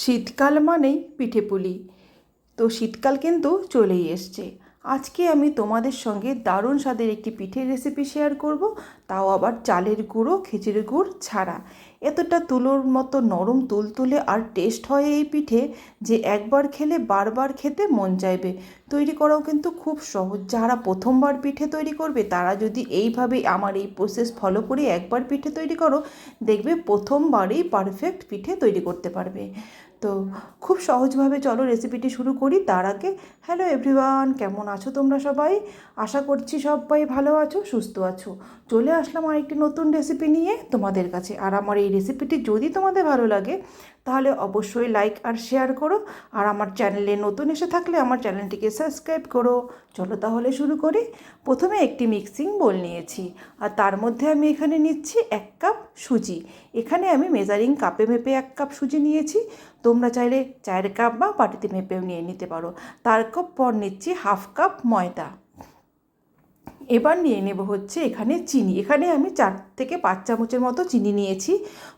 শীতকাল মানেই পিঠে পুলি। তো শীতকাল কিন্তু চলেই এসছে। আজকে আমি তোমাদের সঙ্গে দারুণ স্বাদের একটি পিঠের রেসিপি শেয়ার করব, তাও আবার চালের গুঁড়ো খেজুর গুড় ছাড়া। এতটা তুলোর মতো নরম তুলতুলে আর টেস্ট হয় এই পিঠে যে একবার খেলে বারবার খেতে মন চাইবে। তৈরি করাও কিন্তু খুব সহজ। যারা প্রথমবার পিঠে তৈরি করবে, তারা যদি এইভাবে আমার এই প্রসেস ফলো করে একবার পিঠে তৈরি করো, দেখবে প্রথমবারেই পারফেক্ট পিঠে তৈরি করতে পারবে। তো খুব সহজভাবে চলো রেসিপিটি শুরু করি। তার আগে হ্যালো এভরিওয়ান কেমন আছো তোমরা সবাই? আশা করছি সবাই ভালো আছো, সুস্থ আছো। চলে আসলাম আর একটি নতুন রেসিপি নিয়ে তোমাদের কাছে। আর আমার এই রেসিপিটি যদি তোমাদের ভালো লাগে, তাহলে অবশ্যই লাইক আর শেয়ার করো। আর আমার চ্যানেলে নতুন এসে থাকলে আমার চ্যানেলটিকে সাবস্ক্রাইব করো। চলো তাহলে শুরু করি। প্রথমে একটি মিক্সিং বোল নিয়েছি। আর তার মধ্যে আমি এখানে নিচ্ছি এক কাপ সুজি। এখানে আমি মেজারিং কাপে মেপে এক কাপ সুজি নিয়েছি। তোমরা চাইলে চায়ের কাপ বা বাটিতে মেপেও নিয়ে নিতে পারো। তার কাপ পর নিচ্ছি হাফ কাপ ময়দা। এবার নিয়ে নেব হচ্ছে এখানে চিনি। এখানে আমি চার থেকে পাঁচ চামচের মতো চিনি নিয়েছি।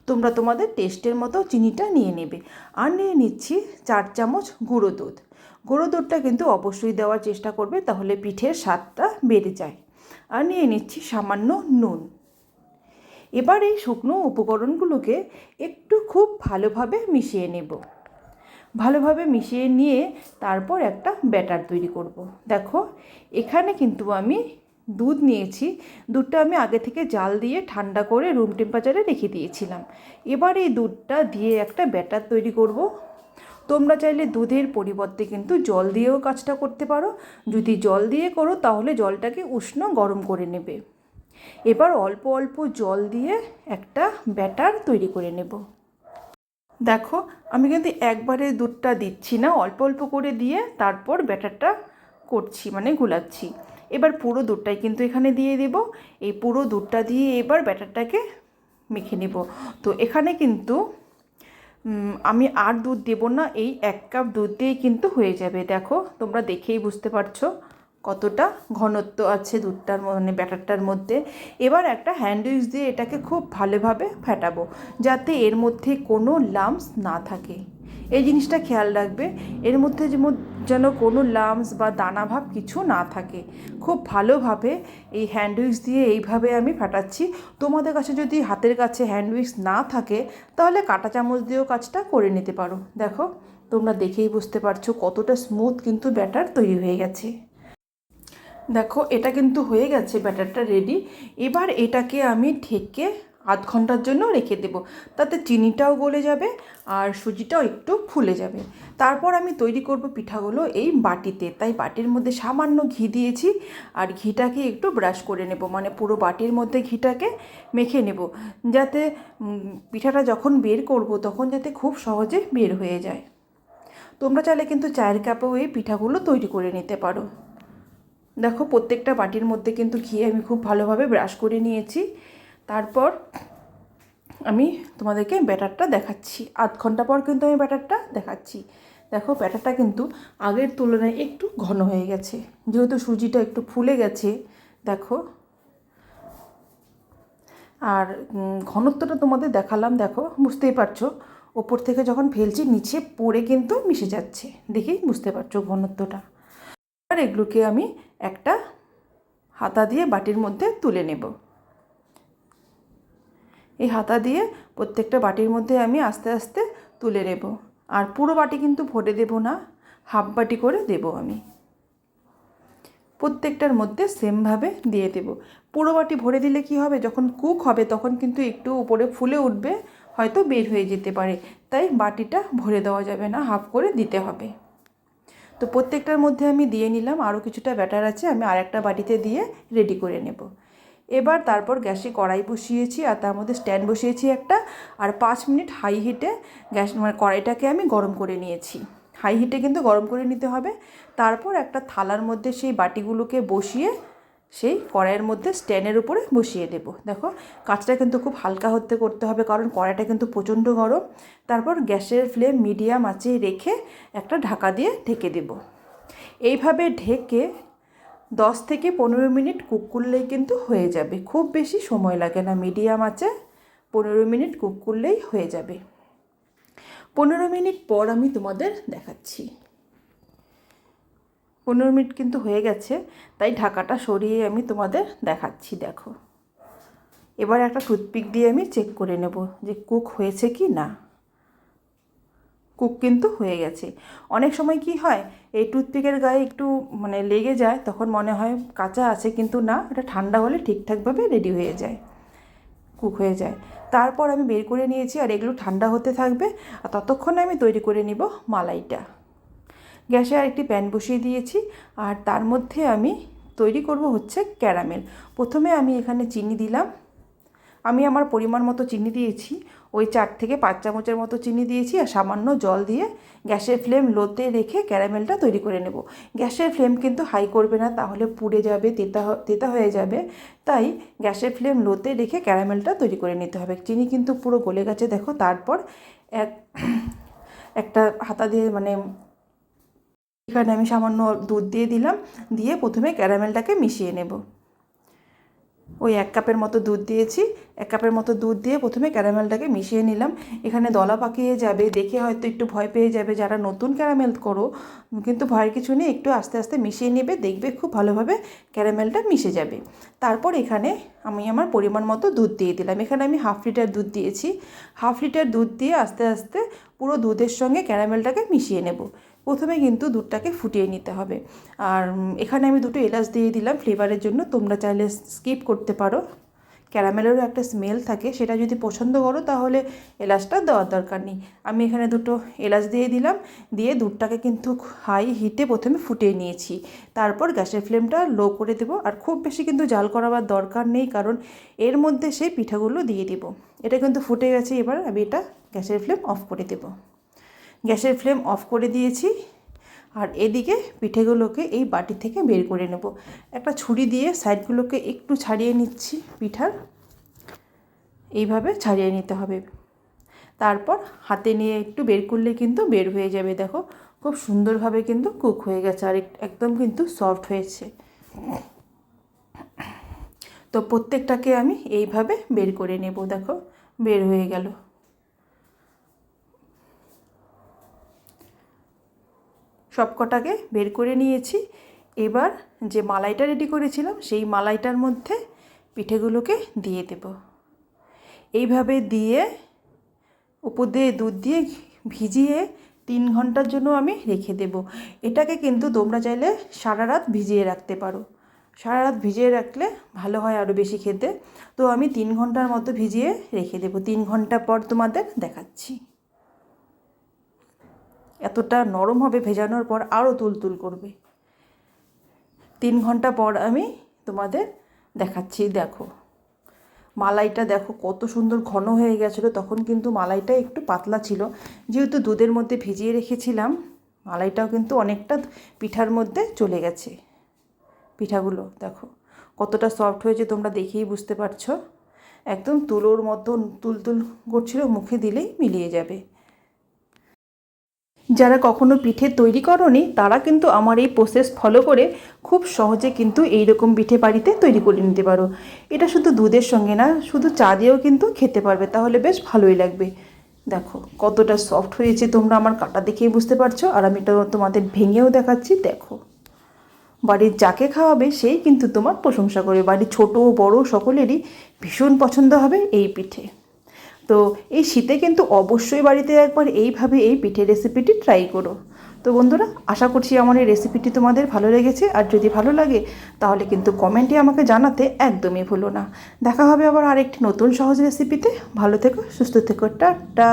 তোমরা তোমাদের টেস্টের মতো চিনিটা নিয়ে নেবে। আর নিয়ে নিচ্ছি চার চামচ গুঁড়ো দুধ। গুঁড়ো দুধটা কিন্তু অবশ্যই দেওয়ার চেষ্টা করবে, তাহলে পিঠের স্বাদটা বেড়ে যায়। আর নিয়ে নিচ্ছি সামান্য নুন। এবার এই শুকনো উপকরণগুলোকে একটু খুব ভালোভাবে মিশিয়ে নেব। ভালোভাবে মিশিয়ে নিয়ে তারপর একটা ব্যাটার তৈরি করব। দেখো, এখানে কিন্তু আমি দুধ নিয়েছি। দুধটা আমি আগে থেকে জাল দিয়ে ঠান্ডা করে রুম টেম্পারেচারে রেখে দিয়েছিলাম। এবার এই দুধটা দিয়ে একটা ব্যাটার তৈরি করব। তোমরা চাইলে দুধের পরিবর্তে কিন্তু জল দিয়েও কাজটা করতে পারো। যদি জল দিয়ে করো, তাহলে জলটাকে উষ্ণ গরম করে নেবে। এবার অল্প অল্প জল দিয়ে একটা ব্যাটার তৈরি করে নেব। দেখো, আমি কিন্তু একবারে দুধটা দিচ্ছি না, অল্প অল্প করে দিয়ে তারপর ব্যাটারটা করছি মানে গুলাচ্ছি। এবার পুরো দুধটাই কিন্তু এখানে দিয়ে দেব। এই পুরো দুধটা দিয়ে এবার ব্যাটারটাকে মেখে নেব। তো এখানে কিন্তু আমি আর দুধ দেব না, এই এক কাপ দুধ দিয়েই কিন্তু হয়ে যাবে। দেখো, তোমরা দেখেই বুঝতে পারছ। কতটা ঘনত্ব আছে দুধটার মানে ব্যাটারটার মধ্যে। এবার একটা হ্যান্ড দিয়ে এটাকে খুব ভালোভাবে ফেটাবো, যাতে এর মধ্যে কোনো লামস না থাকে। এই জিনিসটা খেয়াল রাখবে, এর মধ্যে যেন কোনো লামস বা দানাভাব কিছু না থাকে। খুব ভালোভাবে এই হ্যান্ড দিয়ে এইভাবে আমি ফাটাচ্ছি। তোমাদের কাছে যদি হাতের কাছে হ্যান্ড না থাকে, তাহলে কাঁটা চামচ দিয়েও কাজটা করে নিতে পারো। দেখো, তোমরা দেখেই বুঝতে পারছ কতটা স্মুথ কিন্তু ব্যাটার তৈরি হয়ে গেছে। দেখো, এটা কিন্তু হয়ে গেছে, ব্যাটারটা রেডি এবার এটাকে আমি ঢেকে আধ ঘণ্টার জন্য রেখে দেবো। তাতে চিনিটাও গলে যাবে আর সুজিটাও একটু ফুলে যাবে। তারপর আমি তৈরি করব পিঠাগুলো এই বাটিতে। তাই বাটির মধ্যে সামান্য ঘি দিয়েছি আর ঘিটাকে একটু ব্রাশ করে নেব। মানে পুরো বাটির মধ্যে ঘিটাকে মেখে নেব। যাতে পিঠাটা যখন বের করব তখন যাতে খুব সহজে বের হয়ে যায়। তোমরা চাইলে কিন্তু চায়ের কাপেও এই পিঠাগুলো তৈরি করে নিতে পারো। দেখো, প্রত্যেকটা বাটির মধ্যে কিন্তু ঘি আমি খুব ভালোভাবে ব্রাশ করে নিয়েছি। তারপর আমি তোমাদেরকে ব্যাটারটা দেখাচ্ছি। আধ ঘণ্টা পর কিন্তু আমি ব্যাটারটা দেখাচ্ছি। দেখো, ব্যাটারটা কিন্তু আগের তুলনায় একটু ঘন হয়ে গেছে। যেহেতু সুজিটা একটু ফুলে গেছে, দেখো। আর ঘনত্বটা তোমাদের দেখালাম, দেখো, বুঝতেই পারছ। ওপর থেকে যখন ফেলছি, নিচে পড়ে কিন্তু মিশে যাচ্ছে। দেখেই বুঝতে পারছ ঘনত্বটা। আর এগুলোকে আমি একটা হাতা দিয়ে বাটির মধ্যে তুলে নেব। এই হাতা দিয়ে প্রত্যেকটা বাটির মধ্যে আমি আস্তে আস্তে তুলে নেব। আর পুরো বাটি কিন্তু ভরে দেব না, হাফ বাটি করে দেব আমি। প্রত্যেকটার মধ্যে সেমভাবে দিয়ে দেব। পুরো বাটি ভরে দিলে কি হবে? যখন কুক হবে তখন কিন্তু একটু উপরে ফুলে উঠবে, হয়তো বের হয়ে যেতে পারে। তাই বাটিটা ভরে দেওয়া যাবে না, হাফ করে দিতে হবে। তো প্রত্যেকটার মধ্যে আমি দিয়ে নিলাম, আরও কিছুটা ব্যাটার আছে, আমি আর একটা বাটিতে দিয়ে রেডি করে নেব। এবার তারপর গ্যাসে কড়াই বসিয়েছি, আর তার মধ্যে স্ট্যান্ড বসিয়েছি একটা, আর পাঁচ মিনিট হাই হিটে গ্যাস মানে কড়াইটাকে আমি গরম করে নিয়েছি। হাই হিটে কিন্তু গরম করে নিতে হবে। তারপর একটা থালার মধ্যে সেই বাটিগুলোকে বসিয়ে সেই কড়াইয়ের মধ্যে স্ট্যান্ডের উপরে বসিয়ে দেব। দেখো কাজটা কিন্তু খুব হালকা হতে করতে হবে, কারণ কড়াইটা কিন্তু প্রচণ্ড গরম। তারপর গ্যাসের ফ্লেম মিডিয়াম আঁচে রেখে একটা ঢাকা দিয়ে ঢেকে দেব। এইভাবে ঢেকে দশ থেকে পনেরো মিনিট কুক করলেই কিন্তু হয়ে যাবে। খুব বেশি সময় লাগে না, মিডিয়াম আছে পনেরো মিনিট কুক করলেই হয়ে যাবে। পনেরো মিনিট পর আমি তোমাদের দেখাচ্ছি। পনেরো মিনিট কিন্তু হয়ে গেছে, তাই ঢাকাটা সরিয়ে আমি তোমাদের দেখাচ্ছি, দেখো। এবার একটা টুথপিক দিয়ে আমি চেক করে নেব যে কুক হয়েছে কি না। কুক কিন্তু হয়ে গেছে। অনেক সময় কি হয়, এই টুথপিকের গায়ে একটু মানে লেগে যায়, তখন মনে হয় কাঁচা আছে কিন্তু না, এটা ঠান্ডা হলে ঠিকঠাকভাবে রেডি হয়ে যায় কুক হয়ে যায়। তারপর আমি বের করে নিয়েছি, আর এগুলো ঠান্ডা হতে থাকবে, আর ততক্ষণে আমি তৈরি করে নিব মালাইটা। গ্যাসে আর একটি প্যান বসিয়ে দিয়েছি আর তার মধ্যে আমি তৈরি করব হচ্ছে ক্যারামেল। প্রথমে আমি এখানে চিনি দিলাম। আমি আমার পরিমাণ মতো চিনি দিয়েছি। ওই চার থেকে পাঁচ চামচের মতো চিনি দিয়েছি আর সামান্য জল দিয়ে গ্যাসের ফ্লেম লোতে রেখে ক্যারামেলটা তৈরি করে নেব। গ্যাসের ফ্লেম কিন্তু হাই করবে না, তাহলে পুড়ে যাবে, তেতা তেতা হয়ে যাবে। তাই গ্যাসের ফ্লেম লোতে রেখে ক্যারামেলটা তৈরি করে নিতে হবে। চিনি কিন্তু পুরো গলে গেছে, দেখো। তারপর এক একটা হাতা দিয়ে মানে এখানে আমি সামান্য দুধ দিয়ে দিলাম, দিয়ে প্রথমে ক্যারামেলটাকে মিশিয়ে নেব। ওই এক কাপের মতো দুধ দিয়েছি, এক কাপের মতো দুধ দিয়ে প্রথমে ক্যারামেলটাকে মিশিয়ে নিলাম। এখানে দলা পাকিয়ে যাবে, দেখে হয়তো একটু ভয় পেয়ে যাবে, যারা নতুন ক্যারামেল করো, কিন্তু ভয়ের কিছু নেই, একটু আস্তে আস্তে মিশিয়ে নেবে, দেখবে খুব ভালোভাবে ক্যারামেলটা মিশে যাবে। তারপর এখানে আমি আমার পরিমাণ মতো দুধ দিয়ে দিলাম। এখানে আমি হাফ লিটার দুধ দিয়েছি। হাফ লিটার দুধ দিয়ে আস্তে আস্তে পুরো দুধের সঙ্গে ক্যারামেলটাকে মিশিয়ে নেব। প্রথমে কিন্তু দুধটাকে ফুটিয়ে নিতে হবে। আর এখানে আমি দুটো এলাচ দিয়ে দিলাম ফ্লেভারের জন্য। তোমরা চাইলে স্কিপ করতে পারো। ক্যারামেলেরও একটা স্মেল থাকে। সেটা যদি পছন্দ করো তাহলে এলাচটা দেওয়ার দরকার নেই। আমি এখানে দুটো এলাচ দিয়ে দিলাম। দিয়ে দুধটাকে কিন্তু হাই হিটে প্রথমে ফুটিয়ে নিয়েছি। তারপর গ্যাসের ফ্লেমটা লো করে দেবো। আর খুব বেশি কিন্তু জাল করাবার দরকার নেই, কারণ এর মধ্যে সেই পিঠাগুলো দিয়ে দিব। এটা কিন্তু ফুটে গেছে, এবার আমি এটা গ্যাসের ফ্লেম অফ করে দেবো। গ্যাসের ফ্লেম অফ করে দিয়েছি আর এদিকে পিঠেগুলোকে এই বাটি থেকে বের করে নেব। একটা ছুরি দিয়ে সাইডগুলোকে একটু ছাড়িয়ে নিচ্ছি পিঠার এইভাবে ছাড়িয়ে নিতে হবে। তারপর হাতে নিয়ে একটু বের করলে কিন্তু বের হয়ে যাবে, দেখো। খুব সুন্দরভাবে কিন্তু কুক হয়ে গেছে আর এক- একদম কিন্তু সফট হয়েছে। তো প্রত্যেকটাকে আমি এইভাবে বের করে নেব, দেখো। বের হয়ে গেল। সবকটাকে বের করে নিয়েছি। এবার যে মালাইটা রেডি করেছিলাম, সেই মালাইটার মধ্যে পিঠেগুলোকে দিয়ে দেব। এইভাবে দিয়ে উপর দিয়ে দুধ দিয়ে ভিজিয়ে তিন ঘণ্টার জন্য আমি রেখে দেব। এটাকে কিন্তু তোমরা চাইলে সারা রাত ভিজিয়ে রাখতে পারো। সারা রাত ভিজিয়ে রাখলে ভালো হয় আরও বেশি খেতে। তো আমি তিন ঘণ্টার মতো ভিজিয়ে রেখে দেবো। তিন ঘণ্টা পর তোমাদের দেখাচ্ছি। এতটা নরম হবে ভেজানোর পর আরও তুলতুল করবে। তিন ঘণ্টা পর আমি তোমাদের দেখাচ্ছি, দেখো। মালাইটা দেখো কত সুন্দর ঘন হয়ে গেছিল, তখন কিন্তু মালাইটা একটু পাতলা ছিল। যেহেতু দুধের মধ্যে ভিজিয়ে রেখেছিলাম, মালাইটাও কিন্তু অনেকটা পিঠার মধ্যে চলে গেছে। পিঠাগুলো দেখো কতটা সফট হয়েছে, তোমরা দেখেই বুঝতে পারছ। একদম তুলোর মতন তুলতুল করছিল, মুখে দিলেই মিলিয়ে যাবে। যারা কখনো পিঠে তৈরি করনি, তারা কিন্তু আমার এই প্রসেস ফলো করে খুব সহজে কিন্তু এই রকম পিঠে বাড়িতে তৈরি করে নিতে পারো। এটা শুধু দুধের সঙ্গে না, শুধু চা দিয়েও কিন্তু খেতে পারবে, তাহলে বেশ ভালোই লাগবে। দেখো, কতটা সফট হয়েছে, তোমরা আমার কাটা দেখেই বুঝতে পারছ, আর আমি এটা তোমাদের ভেঙেও দেখাচ্ছি, দেখো। বাড়ির যাকে খাওয়াবে, সেই কিন্তু তোমার প্রশংসা করবে। বাড়ির ছোট, বড় সকলেরই ভীষণ পছন্দ হবে এই পিঠে। তো এই শীতে কিন্তু অবশ্যই বাড়িতে একবার এইভাবে এই পিঠে রেসিপিটি ট্রাই করো। তো বন্ধুরা, আশা করছি আমার এই রেসিপিটি তোমাদের ভালো লেগেছে। আর যদি ভালো লাগে, তাহলে কিন্তু কমেন্টে আমাকে জানাতে একদমই ভুলো না। দেখা হবে আবার আরেকটি নতুন সহজ রেসিপিতে ভালো থেকো, সুস্থ থেকো, টাটা।